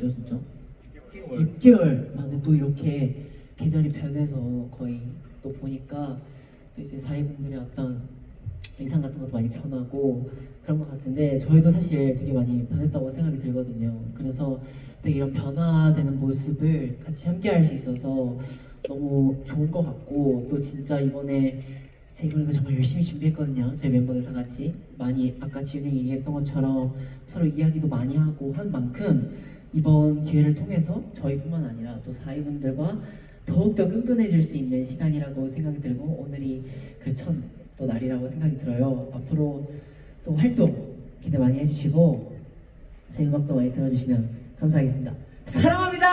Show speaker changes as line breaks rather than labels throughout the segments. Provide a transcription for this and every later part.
저 진짜 6개월 만에 또 이렇게 계절이 변해서 거의 또 보니까 또 이제 사회분들의 어떤 의상 같은 것도 많이 변하고 그런 것 같은데 저희도 사실 되게 많이 변했다고 생각이 들거든요. 그래서 되게 이런 변화되는 모습을 같이 함께 할 수 있어서 너무 좋은 것 같고 또 진짜 이번에 제 이번에도 정말 열심히 준비했거든요. 저희 멤버들 다 같이 많이 아까 지윤이 얘기했던 것처럼 서로 이야기도 많이 하고 한 만큼 이번 기회를 통해서 저희뿐만 아니라 또 사회분들과 더욱더 끈끈해질 수 있는 시간이라고 생각이 들고 오늘이 그 첫 또 날이라고 생각이 들어요. 앞으로 또 활동 기대 많이 해주시고 제 음악도 많이 들어주시면 감사하겠습니다. 사랑합니다.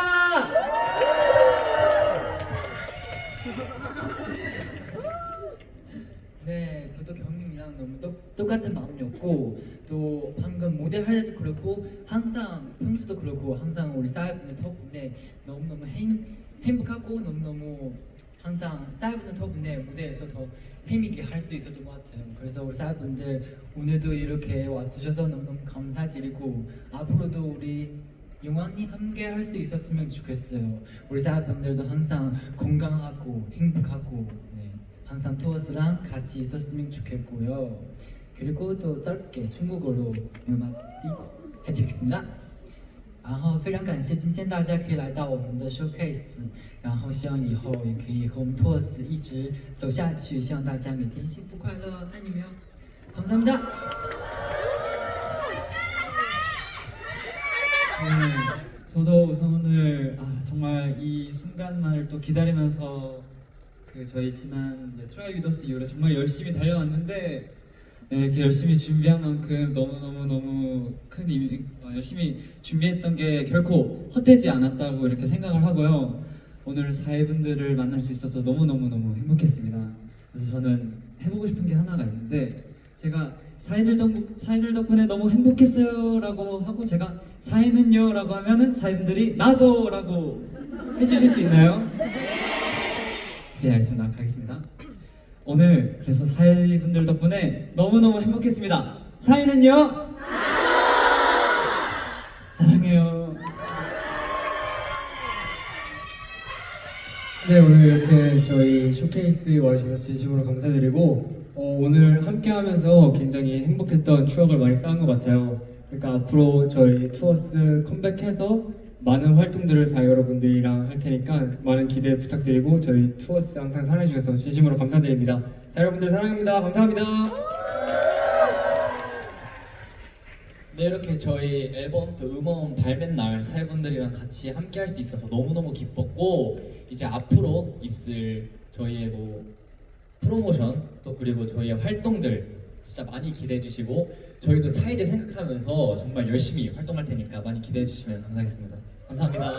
네, 저도 경민이랑 너무 똑, 똑같은 마음이었고 또 방금 무대 할 때도 그렇고 항상 평소도 그렇고 항상 우리 사이버는 덕분에 너무너무 행, 행복하고 너무너무 항상 사이버는 덕분에 무대에서 더 재미있게 할 수 있었던 것 같아요. 그래서 우리 사이버분들 오늘도 이렇게 와주셔서 너무너무 감사드리고 앞으로도 우리 영원히 함께 할 수 있었으면 좋겠어요. 우리 사이버분들도 항상 건강하고 행복하고 네, 항상 토어스랑 같이 있었으면 좋겠고요. 그리고 또 짧게 중국어로 음악 해드리겠습니다. 然后非常感谢今天大家可以来到我们的 showcase，然后希望以后也可以和我们 TOS 一直走下去，希望大家每天幸福快乐，爱你们哟，감사합니다。
네, 저도 우선 오늘 아, 정말 이 순간만을 또 기다리면서 그 저희 지난 이제 트라이 위더스 이후로 정말 열심히 달려왔는데 네, 이렇게 열심히 준비한 만큼 너무 너무 너무 큰 의미, 어, 열심히 준비했던 게 결코 헛되지 않았다고 이렇게 생각을 하고요. 오늘 사회분들을 만날 수 있어서 너무 너무 너무 행복했습니다. 그래서 저는 해보고 싶은 게 하나가 있는데 제가 사인들 덕 사인들 덕분에 너무 행복했어요라고 하고 제가 사인은요라고 하면은 사인들이 나도라고 해주실 수 있나요? 네 알겠습니다. 가겠습니다. 오늘 그래서 사인분들 덕분에 너무 너무 행복했습니다. 사인은요? 사랑해요.
네 오늘 이렇게 저희 쇼케이스 와주셔서 진심으로 감사드리고 어, 오늘 함께하면서 굉장히 행복했던 추억을 많이 쌓은 것 같아요. 그러니까 앞으로 저희 투어스 컴백해서 많은 활동들을 사 여러분들이랑 할 테니까 많은 기대 부탁드리고 저희 투어스 항상 사랑해주셔서 진심으로 감사드립니다. 자 여러분들 사랑합니다. 감사합니다.
네 이렇게 저희 앨범 또 음원 발매 날 사회분들이랑 같이 함께 할 수 있어서 너무너무 기뻤고 이제 앞으로 있을 저희의 뭐 프로모션 또 그리고 저희의 활동들 진짜 많이 기대해 주시고 저희도 사이를 생각하면서 정말 열심히 활동할 테니까 많이 기대해 주시면 감사하겠습니다. 감사합니다.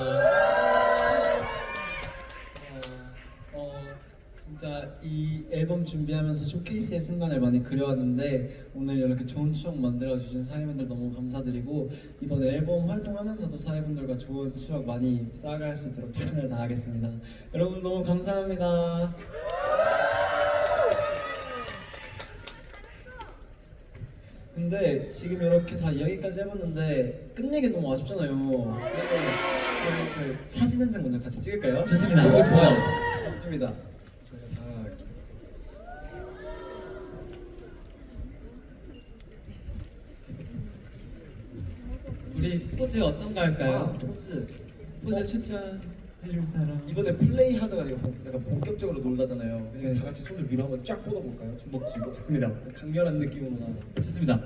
어, 진짜 이 앨범 준비하면서 쇼케이스의 순간을 많이 그려왔는데 오늘 이렇게 좋은 추억 만들어 주신 사회분들 너무 감사드리고 이번 앨범 활동하면서도 사회분들과 좋은 추억 많이 쌓아갈 수 있도록 최선을 다하겠습니다. 여러분 너무 감사합니다. 근데 지금 이렇게 다 이야기까지 해봤는데 끝내기 너무 아쉽잖아요. 저희 사진 한 장 먼저 같이 찍을까요?
좋습니다. 좋아요.
좋습니다. 저희가 다 이렇게.
우리 포즈 어떤 거 할까요?
아, 포즈.
포즈 추천 해줄 사람.
이번에 플레이 하다가 이거 본- 약간 본격적으로 놀다잖아요. 그냥 다 같이 손을 위로 한번 쫙 뻗어볼까요? 주먹 쥐고.
좋습니다.
강렬한 느낌으로 나.
좋습니다.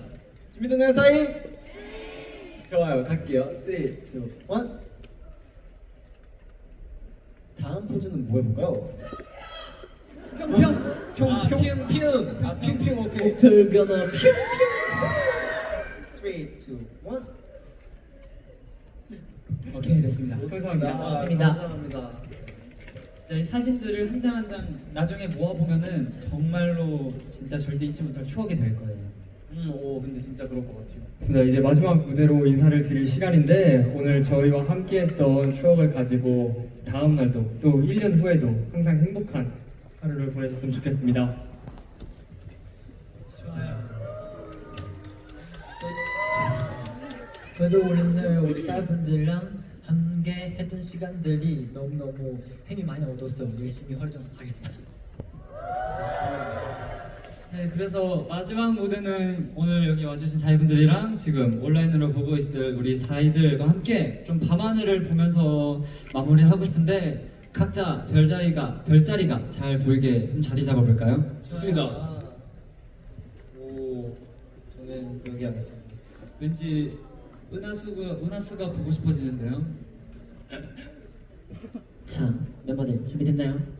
준비됐나요, 사이? 좋아요, 갈게요. 3, 2, 1. 다음 포즈는 뭐 해볼까요? 평평! 평,
아,
평,
피웅, 피웅.
아, 핑핑, 오케이.
겨눠
3, 2, 1.
오케이 됐습니다.
감사합니다.
고맙습니다.
감사합니다.
진짜 이 사진들을 한 장 한 장 나중에 모아 보면은 정말로 진짜 절대 잊지 못할 추억이 될 거예요.
음, 오, 근데 진짜 그럴 것 같아요.
맞습니다. 이제 마지막 무대로 인사를 드릴 시간인데 오늘 저희와 함께했던 추억을 가지고 다음 날도 또 1년 후에도 항상 행복한 하루를 보내셨으면 좋겠습니다.
좋아요. 저, 저도 오늘 우리 사이분들이랑 함께 했던 시간들이 너무너무 힘이 많이 얻어서 열심히 활동하겠습니다.
네, 그래서 마지막 무대는 오늘 여기 와주신 사이분들이랑 지금 온라인으로 보고 있을 우리 사이들과 함께 좀 밤하늘을 보면서 마무리하고 싶은데 각자 별자리가 별자리가 잘 보이게 좀 자리 잡아볼까요?
좋습니다.
오, 저는 여기 하겠습니다.
왠지 은하수가 은하수가 보고 싶어지는데요.
자 멤버들 준비됐나요?